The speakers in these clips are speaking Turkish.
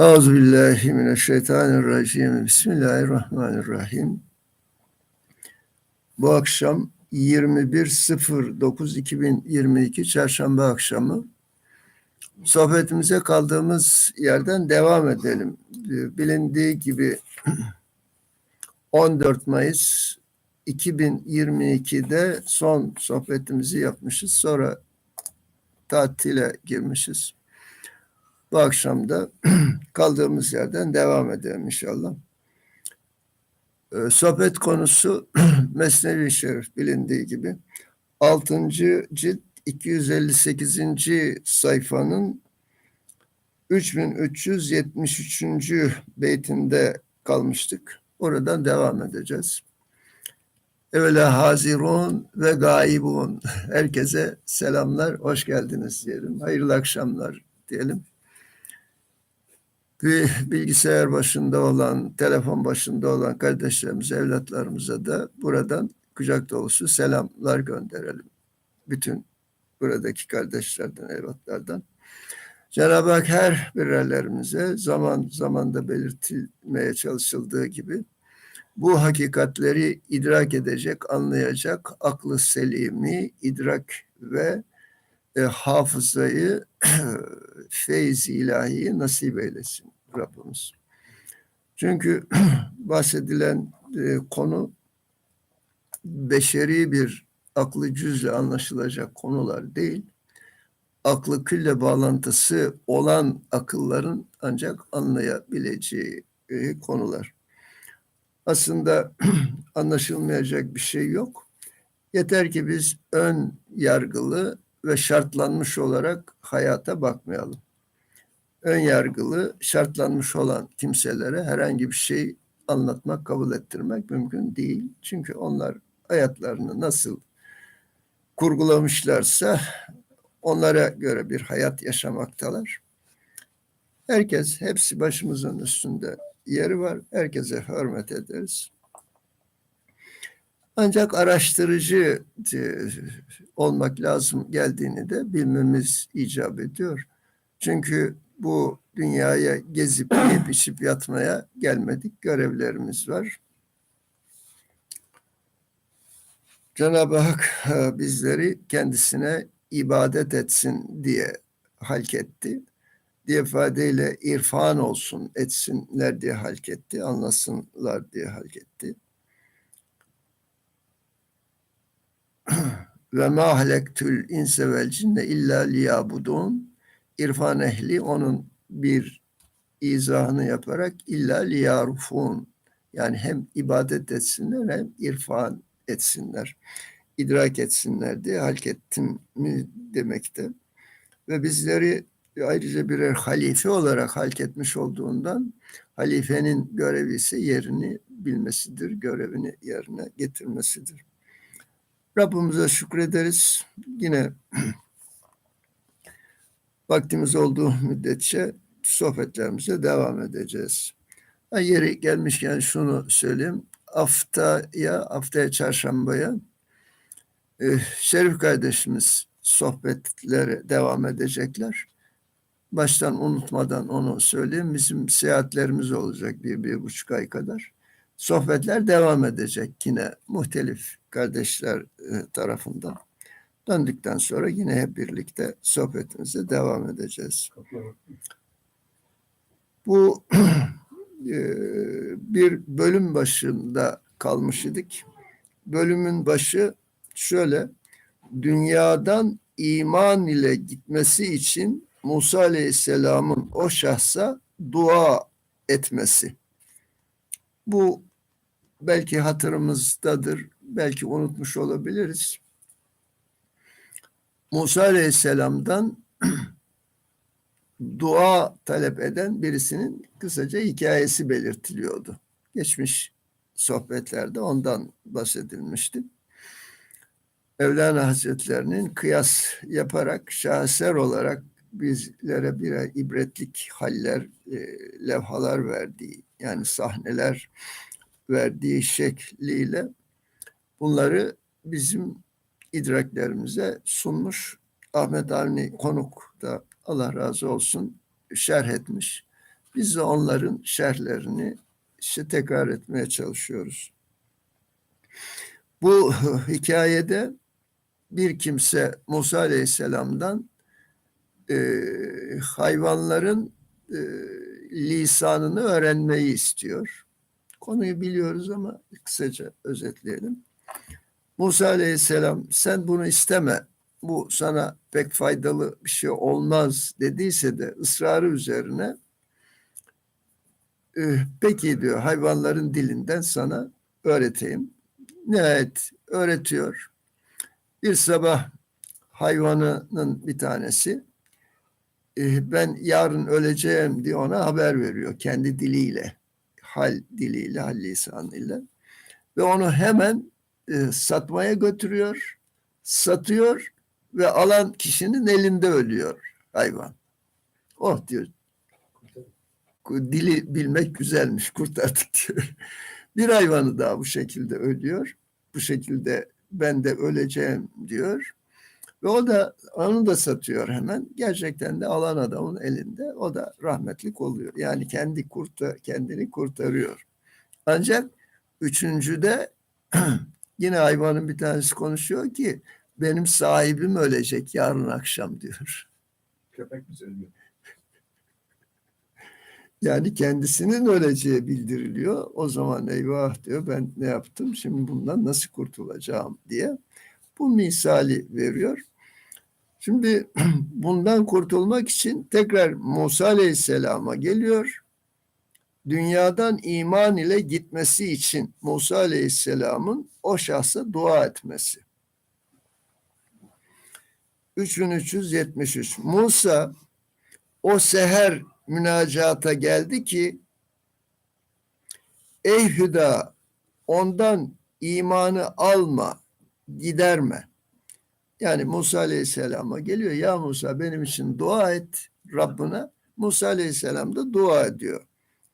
Euzubillahimineşşeytanirracim. Bismillahirrahmanirrahim. Bu akşam 21.09.2022 Çarşamba akşamı sohbetimize kaldığımız yerden devam edelim. Bilindiği gibi 14 Mayıs 2022'de son sohbetimizi yapmışız. Sonra tatile girmişiz. Bu akşam da kaldığımız yerden devam edelim inşallah. Ee, sohbet konusu Mesnevi Şerif bilindiği gibi 6. cilt 258. sayfanın 3373. beytinde kalmıştık. Oradan devam edeceğiz. Evvela hazirun ve gaibun. Herkese selamlar, hoş geldiniz diyelim. Hayırlı akşamlar diyelim bilgisayar başında olan, telefon başında olan kardeşlerimize, evlatlarımıza da buradan kucak dolusu selamlar gönderelim. Bütün buradaki kardeşlerden, evlatlardan. Cenab-ı Hak her birerlerimize zaman zamanda belirtilmeye çalışıldığı gibi bu hakikatleri idrak edecek, anlayacak aklı selimi, idrak ve e, hafızayı feyz ilahiyi nasip eylesin Rabbimiz. Çünkü bahsedilen e, konu beşeri bir aklı cüzle anlaşılacak konular değil. Aklı külle bağlantısı olan akılların ancak anlayabileceği e, konular. Aslında anlaşılmayacak bir şey yok. Yeter ki biz ön yargılı ve şartlanmış olarak hayata bakmayalım. Ön yargılı, şartlanmış olan kimselere herhangi bir şey anlatmak, kabul ettirmek mümkün değil. Çünkü onlar hayatlarını nasıl kurgulamışlarsa onlara göre bir hayat yaşamaktalar. Herkes, hepsi başımızın üstünde yeri var. Herkese hürmet ederiz. Ancak araştırıcı e, olmak lazım geldiğini de bilmemiz icap ediyor. Çünkü bu dünyaya gezip yiyip içip yatmaya gelmedik. Görevlerimiz var. Cenab-ı Hak e, bizleri kendisine ibadet etsin diye halketti. Diye ifadeyle irfan olsun, etsinler diye halketti, anlasınlar diye halketti. ve ma halektul inse vel cinne illa liyabudun. İrfan ehli onun bir izahını yaparak illa liyarufun. Yani hem ibadet etsinler hem irfan etsinler. İdrak etsinler diye halkettim mi demekte. Ve bizleri ayrıca birer halife olarak halketmiş olduğundan halifenin görevi ise yerini bilmesidir, görevini yerine getirmesidir. Rabbimize şükrederiz. Yine vaktimiz olduğu müddetçe sohbetlerimize devam edeceğiz. Ha, yeri gelmişken şunu söyleyeyim. Haftaya, haftaya çarşambaya e, Şerif kardeşimiz sohbetlere devam edecekler. Baştan unutmadan onu söyleyeyim. Bizim seyahatlerimiz olacak bir, bir buçuk ay kadar sohbetler devam edecek yine muhtelif kardeşler e, tarafından. Döndükten sonra yine hep birlikte sohbetimize devam edeceğiz. Bu e, bir bölüm başında kalmış idik. Bölümün başı şöyle, dünyadan iman ile gitmesi için Musa Aleyhisselam'ın o şahsa dua etmesi. Bu belki hatırımızdadır, belki unutmuş olabiliriz. Musa Aleyhisselam'dan dua talep eden birisinin kısaca hikayesi belirtiliyordu. Geçmiş sohbetlerde ondan bahsedilmişti. Mevlana Hazretlerinin kıyas yaparak şaheser olarak bizlere birer ibretlik haller, e, levhalar verdiği yani sahneler verdiği şekliyle bunları bizim idraklerimize sunmuş. Ahmet Avni Konuk da Allah razı olsun şerh etmiş. Biz de onların şerhlerini işte tekrar etmeye çalışıyoruz. Bu hikayede bir kimse Musa Aleyhisselam'dan e, hayvanların e, lisanını öğrenmeyi istiyor. Konuyu biliyoruz ama kısaca özetleyelim. Musa Aleyhisselam sen bunu isteme, bu sana pek faydalı bir şey olmaz dediyse de ısrarı üzerine e, peki diyor hayvanların dilinden sana öğreteyim. Nihayet öğretiyor. Bir sabah hayvanının bir tanesi e, ben yarın öleceğim diye ona haber veriyor kendi diliyle, hal diliyle, hal lisanıyla. Ve onu hemen e, satmaya götürüyor, satıyor ve alan kişinin elinde ölüyor hayvan. Oh diyor, dili bilmek güzelmiş, kurtardık diyor. Bir hayvanı daha bu şekilde ölüyor. Bu şekilde ben de öleceğim diyor. Ve o da onu da satıyor hemen. Gerçekten de alan adamın elinde. O da rahmetlik oluyor. Yani kendi kurta, kendini kurtarıyor. Ancak üçüncüde yine hayvanın bir tanesi konuşuyor ki benim sahibim ölecek yarın akşam diyor. Köpek mi söylüyor? Yani kendisinin öleceği bildiriliyor. O zaman eyvah diyor ben ne yaptım şimdi bundan nasıl kurtulacağım diye bu misali veriyor. Şimdi bundan kurtulmak için tekrar Musa Aleyhisselam'a geliyor. Dünyadan iman ile gitmesi için Musa Aleyhisselam'ın o şahsa dua etmesi. 3373 Musa o seher münacata geldi ki ey Hüda ondan imanı alma giderme. Yani Musa Aleyhisselam'a geliyor. Ya Musa benim için dua et Rabbine. Musa Aleyhisselam da dua ediyor.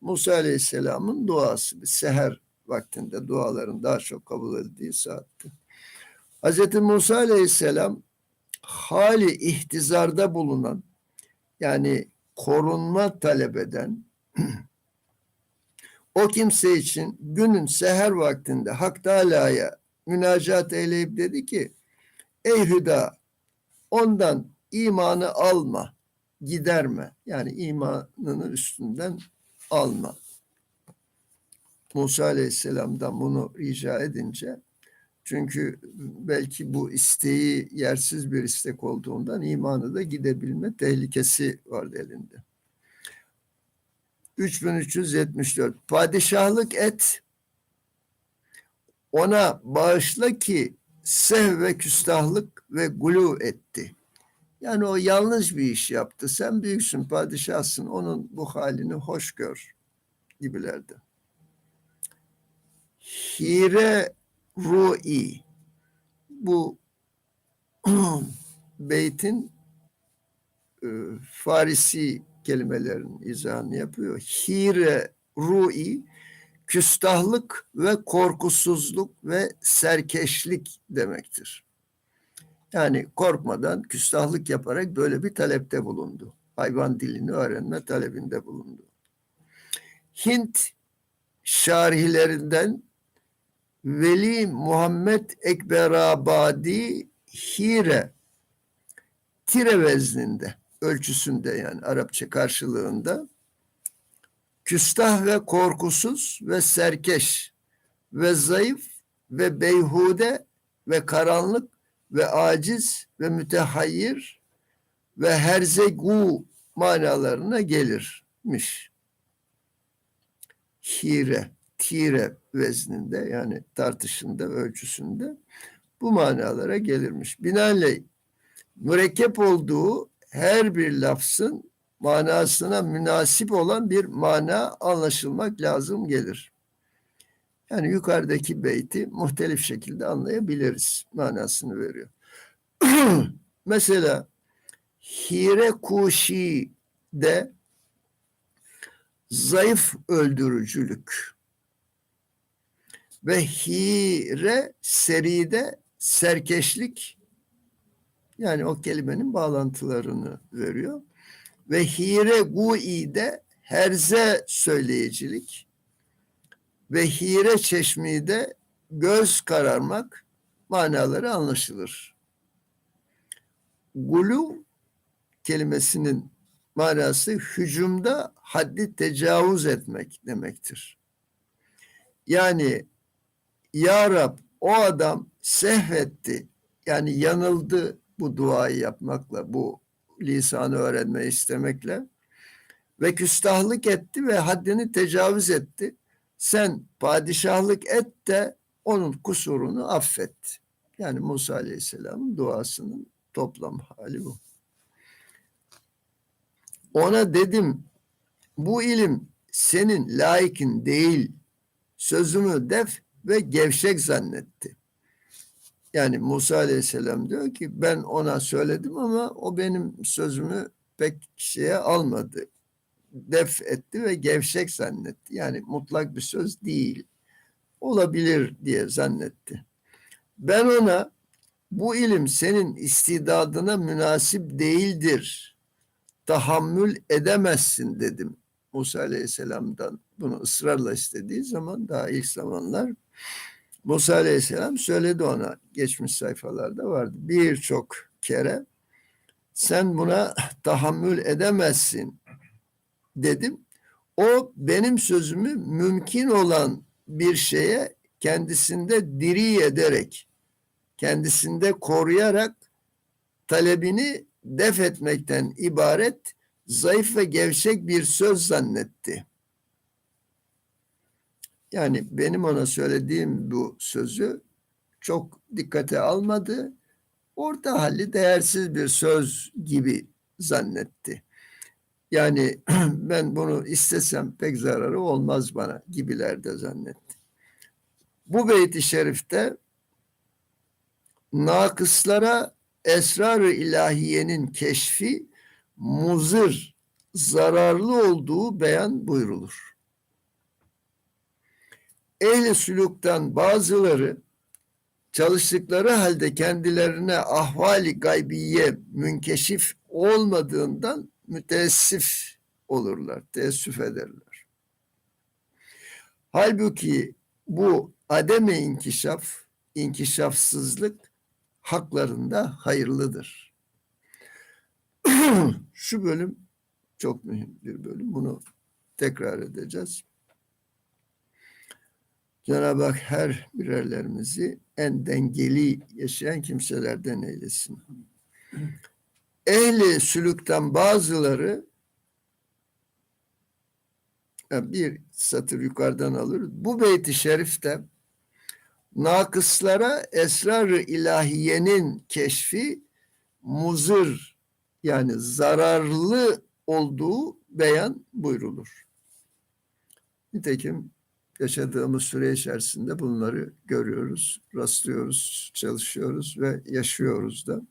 Musa Aleyhisselam'ın duası seher vaktinde duaların daha çok kabul edildiği saatte. Hz. Musa Aleyhisselam hali ihtizarda bulunan yani korunma talep eden o kimse için günün seher vaktinde Hak Teala'ya münacat eyleyip dedi ki ey Hüda ondan imanı alma giderme yani imanını üstünden alma. Musa Aleyhisselam'dan bunu rica edince çünkü belki bu isteği yersiz bir istek olduğundan imanı da gidebilme tehlikesi vardı elinde. 3374 Padişahlık et ona bağışla ki sev ve küstahlık ve gulu etti. Yani o yanlış bir iş yaptı. Sen büyüksün, padişahsın. Onun bu halini hoş gör gibilerdi. Hire ru'i bu beytin e, Farisi kelimelerin izahını yapıyor. Hire ru'i küstahlık ve korkusuzluk ve serkeşlik demektir. Yani korkmadan küstahlık yaparak böyle bir talepte bulundu. Hayvan dilini öğrenme talebinde bulundu. Hint şarihilerinden Veli Muhammed Ekberabadi Hire tire vezninde ölçüsünde yani Arapça karşılığında küstah ve korkusuz ve serkeş ve zayıf ve beyhude ve karanlık ve aciz ve mütehayyir ve herzegu manalarına gelirmiş. Hire, tire vezninde yani tartışında, ölçüsünde bu manalara gelirmiş. Binaenaleyh mürekkep olduğu her bir lafzın manasına münasip olan bir mana anlaşılmak lazım gelir. Yani yukarıdaki beyti muhtelif şekilde anlayabiliriz manasını veriyor. Mesela hire kuşi de zayıf öldürücülük ve hire seride serkeşlik yani o kelimenin bağlantılarını veriyor ve hire gu'i de herze söyleyicilik ve hire çeşmide göz kararmak manaları anlaşılır. Gulu kelimesinin manası hücumda haddi tecavüz etmek demektir. Yani Ya Rab o adam sehvetti yani yanıldı bu duayı yapmakla bu lisanı öğrenmeyi istemekle ve küstahlık etti ve haddini tecavüz etti. Sen padişahlık et de onun kusurunu affet. Yani Musa Aleyhisselam'ın duasının toplam hali bu. Ona dedim bu ilim senin layıkın değil. Sözümü def ve gevşek zannetti. Yani Musa Aleyhisselam diyor ki ben ona söyledim ama o benim sözümü pek şeye almadı. Def etti ve gevşek zannetti. Yani mutlak bir söz değil. Olabilir diye zannetti. Ben ona bu ilim senin istidadına münasip değildir. Tahammül edemezsin dedim. Musa Aleyhisselam'dan bunu ısrarla istediği zaman daha ilk zamanlar Musa Aleyhisselam söyledi ona geçmiş sayfalarda vardı birçok kere sen buna tahammül edemezsin dedim. O benim sözümü mümkün olan bir şeye kendisinde diri ederek kendisinde koruyarak talebini def etmekten ibaret zayıf ve gevşek bir söz zannetti. Yani benim ona söylediğim bu sözü çok dikkate almadı. Orta halli değersiz bir söz gibi zannetti. Yani ben bunu istesem pek zararı olmaz bana gibilerde zannetti. Bu beyt-i şerifte nakıslara esrar-ı ilahiyenin keşfi muzır, zararlı olduğu beyan buyrulur. Ehli sülükten bazıları çalıştıkları halde kendilerine ahvali gaybiye münkeşif olmadığından müteessif olurlar, teessüf ederler. Halbuki bu ademe inkişaf, inkişafsızlık haklarında hayırlıdır. Şu bölüm çok mühim bir bölüm. Bunu tekrar edeceğiz. Cenab-ı Hak her birerlerimizi en dengeli yaşayan kimselerden eylesin. Ehli sülükten bazıları bir satır yukarıdan alır. Bu beyti şerifte nakıslara esrar-ı ilahiyenin keşfi muzır yani zararlı olduğu beyan buyrulur. Nitekim yaşadığımız süre içerisinde bunları görüyoruz, rastlıyoruz, çalışıyoruz ve yaşıyoruz da.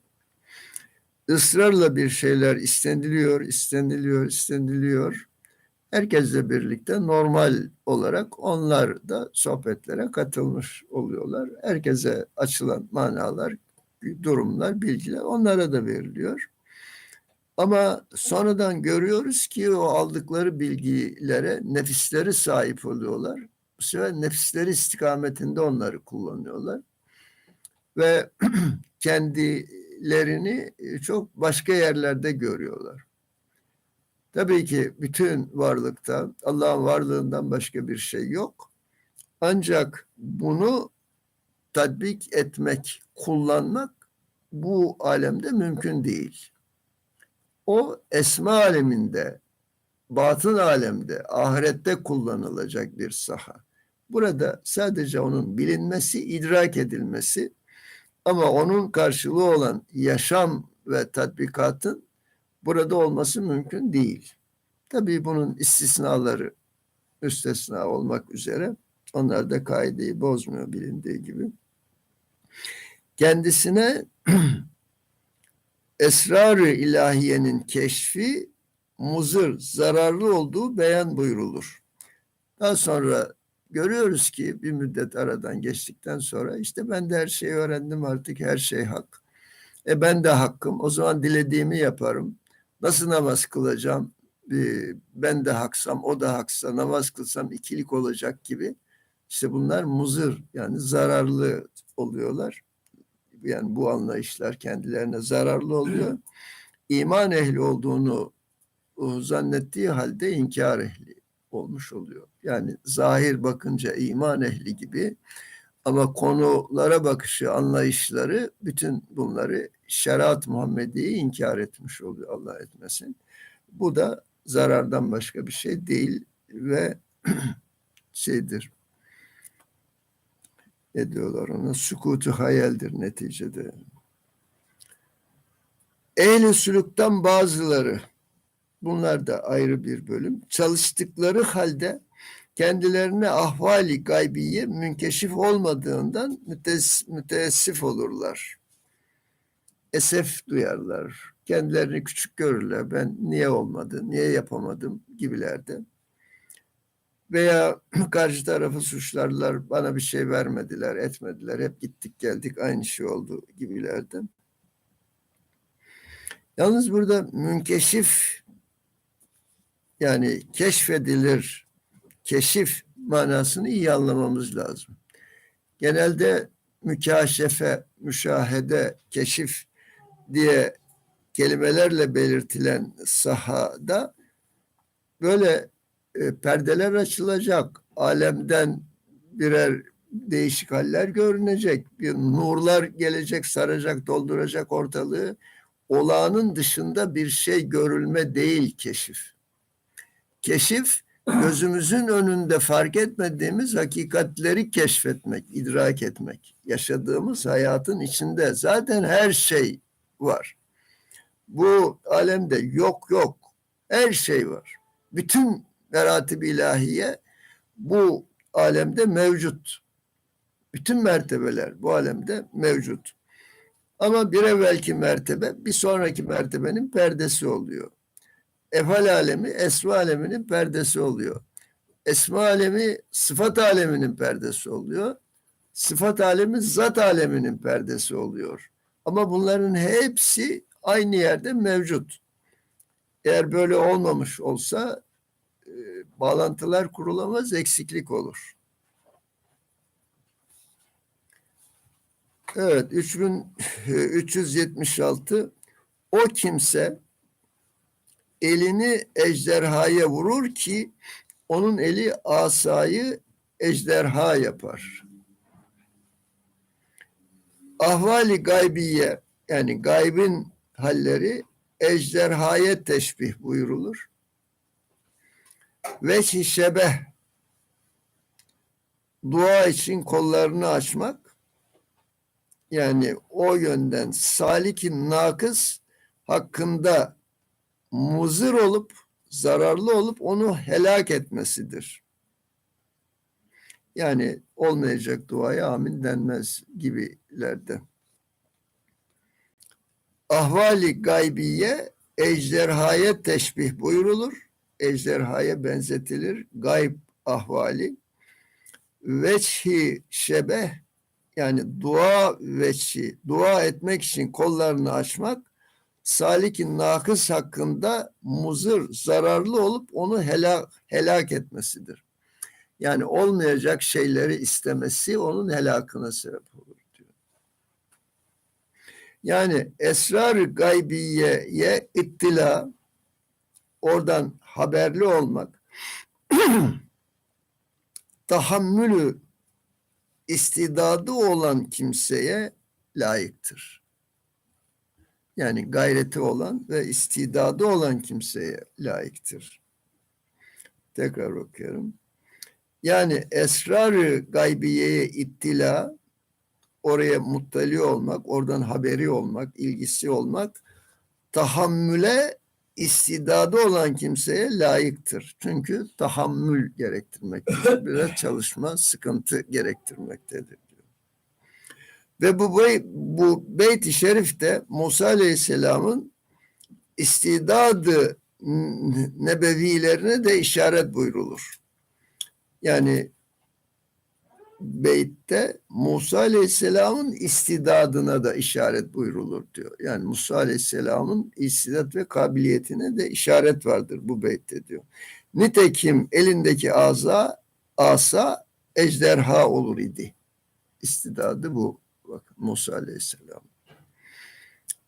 Israrla bir şeyler isteniliyor, isteniliyor, isteniliyor. Herkesle birlikte normal olarak onlar da sohbetlere katılmış oluyorlar. Herkese açılan manalar, durumlar, bilgiler onlara da veriliyor. Ama sonradan görüyoruz ki o aldıkları bilgilere nefisleri sahip oluyorlar. Bu sefer nefisleri istikametinde onları kullanıyorlar. Ve kendilerini çok başka yerlerde görüyorlar. Tabii ki bütün varlıkta Allah'ın varlığından başka bir şey yok. Ancak bunu tatbik etmek, kullanmak bu alemde mümkün değil. O esma aleminde, batın alemde, ahirette kullanılacak bir saha. Burada sadece onun bilinmesi, idrak edilmesi ama onun karşılığı olan yaşam ve tatbikatın burada olması mümkün değil. Tabii bunun istisnaları müstesna olmak üzere onlar da kaideyi bozmuyor bilindiği gibi. Kendisine esrar-ı ilahiyenin keşfi muzır, zararlı olduğu beyan buyrulur. Daha sonra görüyoruz ki bir müddet aradan geçtikten sonra işte ben de her şeyi öğrendim artık her şey hak. E ben de hakkım. O zaman dilediğimi yaparım. Nasıl namaz kılacağım? e, ben de haksam, o da haksa, namaz kılsam ikilik olacak gibi. İşte bunlar muzır yani zararlı oluyorlar. Yani bu anlayışlar kendilerine zararlı oluyor. İman ehli olduğunu o zannettiği halde inkar ehli olmuş oluyor. Yani zahir bakınca iman ehli gibi ama konulara bakışı, anlayışları bütün bunları şeriat Muhammediye'yi inkar etmiş oluyor Allah etmesin. Bu da zarardan başka bir şey değil ve şeydir. Ne diyorlar ona? Sükutu hayaldir neticede. Ehli sülükten bazıları bunlar da ayrı bir bölüm. Çalıştıkları halde kendilerine ahvali gaybiye münkeşif olmadığından mütes, müteessif olurlar. Esef duyarlar. Kendilerini küçük görürler. Ben niye olmadı, niye yapamadım gibilerde. Veya karşı tarafı suçlarlar. Bana bir şey vermediler, etmediler. Hep gittik geldik aynı şey oldu gibilerden. Yalnız burada münkeşif yani keşfedilir, keşif manasını iyi anlamamız lazım. Genelde mükaşefe, müşahede, keşif diye kelimelerle belirtilen sahada böyle e, perdeler açılacak. Alemden birer değişik haller görünecek. Bir nurlar gelecek, saracak, dolduracak ortalığı. Olağanın dışında bir şey görülme değil keşif. Keşif gözümüzün önünde fark etmediğimiz hakikatleri keşfetmek, idrak etmek. Yaşadığımız hayatın içinde zaten her şey var. Bu alemde yok yok her şey var. Bütün meratib ilahiye bu alemde mevcut. Bütün mertebeler bu alemde mevcut. Ama bir evvelki mertebe bir sonraki mertebenin perdesi oluyor. Efal alemi esma aleminin perdesi oluyor. Esma alemi sıfat aleminin perdesi oluyor. Sıfat alemi zat aleminin perdesi oluyor. Ama bunların hepsi aynı yerde mevcut. Eğer böyle olmamış olsa e, bağlantılar kurulamaz, eksiklik olur. Evet, 3376 o kimse elini ejderhaya vurur ki onun eli asayı ejderha yapar. Ahvali gaybiye yani gaybin halleri ejderhaya teşbih buyurulur. Ve şebeh dua için kollarını açmak yani o yönden salikin nakıs hakkında muzır olup zararlı olup onu helak etmesidir. Yani olmayacak duaya amin denmez gibilerde. Ahvali gaybiye ejderhaya teşbih buyurulur. Ejderhaya benzetilir. Gayb ahvali. Veçhi şebeh yani dua veçhi, dua etmek için kollarını açmak salikin nakıs hakkında muzır, zararlı olup onu helak, helak etmesidir. Yani olmayacak şeyleri istemesi onun helakına sebep olur diyor. Yani esrar-ı gaybiyeye ittila, oradan haberli olmak, tahammülü istidadı olan kimseye layıktır. Yani gayreti olan ve istidadı olan kimseye layıktır. Tekrar okuyorum. Yani esrarı gaybiyeye ittila, oraya muttali olmak, oradan haberi olmak, ilgisi olmak, tahammüle istidadı olan kimseye layıktır. Çünkü tahammül gerektirmektedir. Biraz çalışma, sıkıntı gerektirmektedir. Ve bu, bu beyt-i şerifte Musa Aleyhisselam'ın istidadı nebevilerine de işaret buyrulur. Yani beytte Musa Aleyhisselam'ın istidadına da işaret buyrulur diyor. Yani Musa Aleyhisselam'ın istidat ve kabiliyetine de işaret vardır bu beytte diyor. Nitekim elindeki asa, asa ejderha olur idi. İstidadı bu. Bakın Musa Aleyhisselam.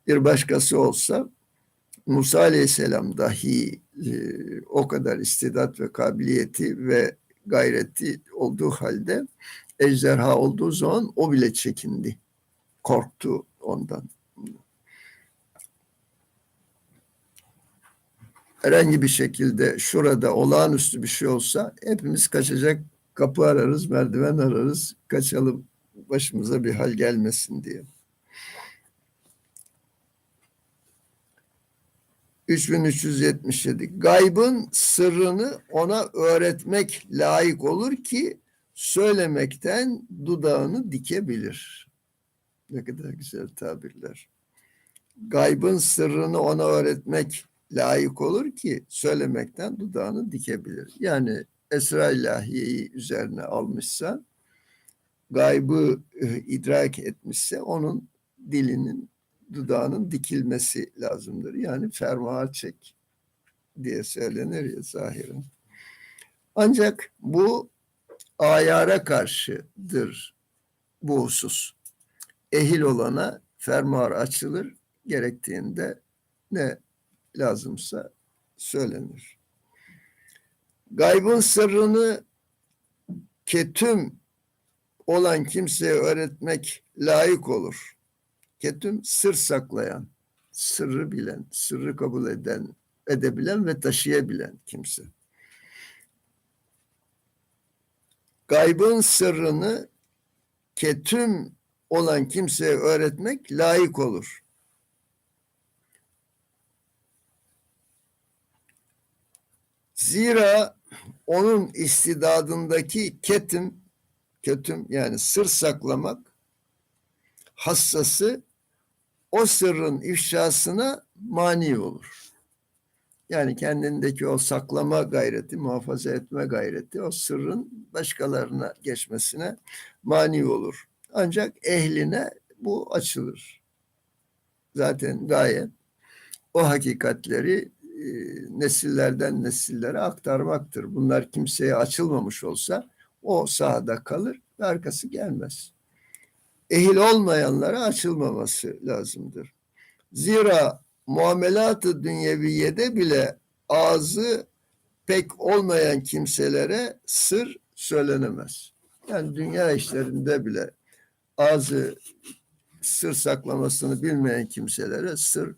Bir başkası olsa Musa Aleyhisselam dahi e, o kadar istidat ve kabiliyeti ve gayreti olduğu halde ejderha olduğu zaman o bile çekindi. Korktu ondan. Herhangi bir şekilde şurada olağanüstü bir şey olsa hepimiz kaçacak kapı ararız, merdiven ararız, kaçalım başımıza bir hal gelmesin diye. 3377 gaybın sırrını ona öğretmek layık olur ki söylemekten dudağını dikebilir. Ne kadar güzel tabirler. Gaybın sırrını ona öğretmek layık olur ki söylemekten dudağını dikebilir. Yani esra ilahiyeyi üzerine almışsa, gaybı e, idrak etmişse onun dilinin dudağının dikilmesi lazımdır. Yani fermuar çek diye söylenir ya zahiren. Ancak bu ayara karşıdır bu husus. Ehil olana fermuar açılır, gerektiğinde ne lazımsa söylenir. Gaybın sırrını ketüm olan kimseye öğretmek layık olur. Ketüm sır saklayan, sırrı bilen, sırrı kabul eden, edebilen ve taşıyabilen kimse. Gaybın sırrını ketüm olan kimseye öğretmek layık olur. Zira onun istidadındaki ketim, kötüm yani sır saklamak hassası o sırrın ifşasına mani olur. Yani kendindeki o saklama gayreti, muhafaza etme gayreti o sırrın başkalarına geçmesine mani olur. Ancak ehline bu açılır. Zaten gaye o hakikatleri e, nesillerden nesillere aktarmaktır. Bunlar kimseye açılmamış olsa o sahada kalır ve arkası gelmez ehil olmayanlara açılmaması lazımdır. Zira muamelat-ı dünyeviyede bile ağzı pek olmayan kimselere sır söylenemez. Yani dünya işlerinde bile ağzı sır saklamasını bilmeyen kimselere sır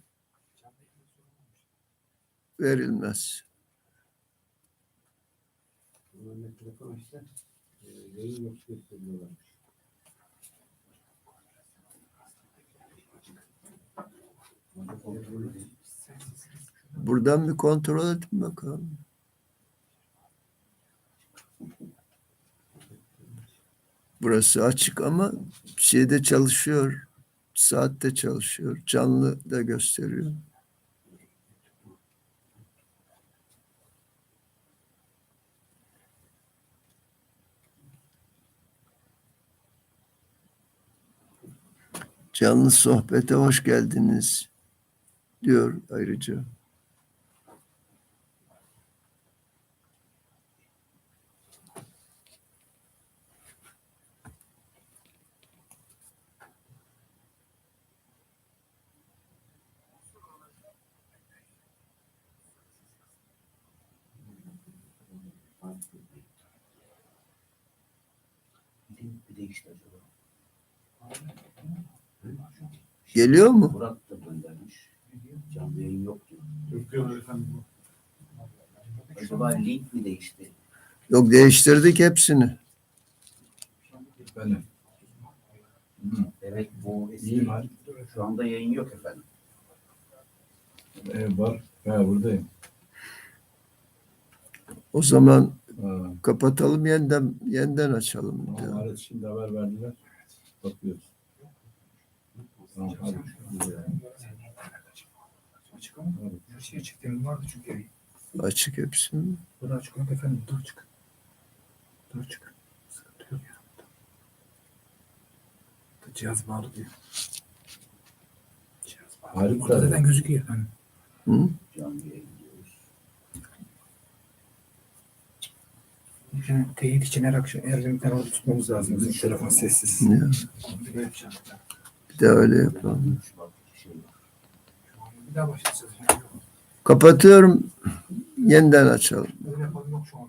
verilmez. Telefon işte. Yayın yok gösteriyorlar. Buradan bir kontrol edin bakalım. Burası açık ama şeyde çalışıyor. Saatte çalışıyor. Canlı da gösteriyor. Canlı sohbete hoş geldiniz diyor ayrıca. Bir değişti. Geliyor mu? Murat da göndermiş. Canlı yayın yok diyor. Yok efendim. Acaba link mi değişti? Yok değiştirdik hepsini. Benim. Evet bu eski. var. Şu anda yayın yok efendim. Ee, var. Ha, buradayım. O zaman Ha. kapatalım yeniden yeniden açalım. Onlar şimdi haber verdiler. Bakıyoruz. Açık ama her şey açık demin vardı çünkü yayın. Açık hepsini. Bu da açık yok efendim. Bu da açık. Bu da açık. Sıkıntı yok ya. Cihaz bağlı diyor. Cihaz bağlı. Harika. Orada zaten gözüküyor efendim. Hı? Canlı yayın diyoruz. Yani teyit için her akşam her gün bir tane orada tutmamız lazım. Bizim telefon sessiz. Ya, Bir de yapacağım. İşte öyle yapalım. Kapatıyorum. Yeniden açalım. Öyle yapalım yok şu an.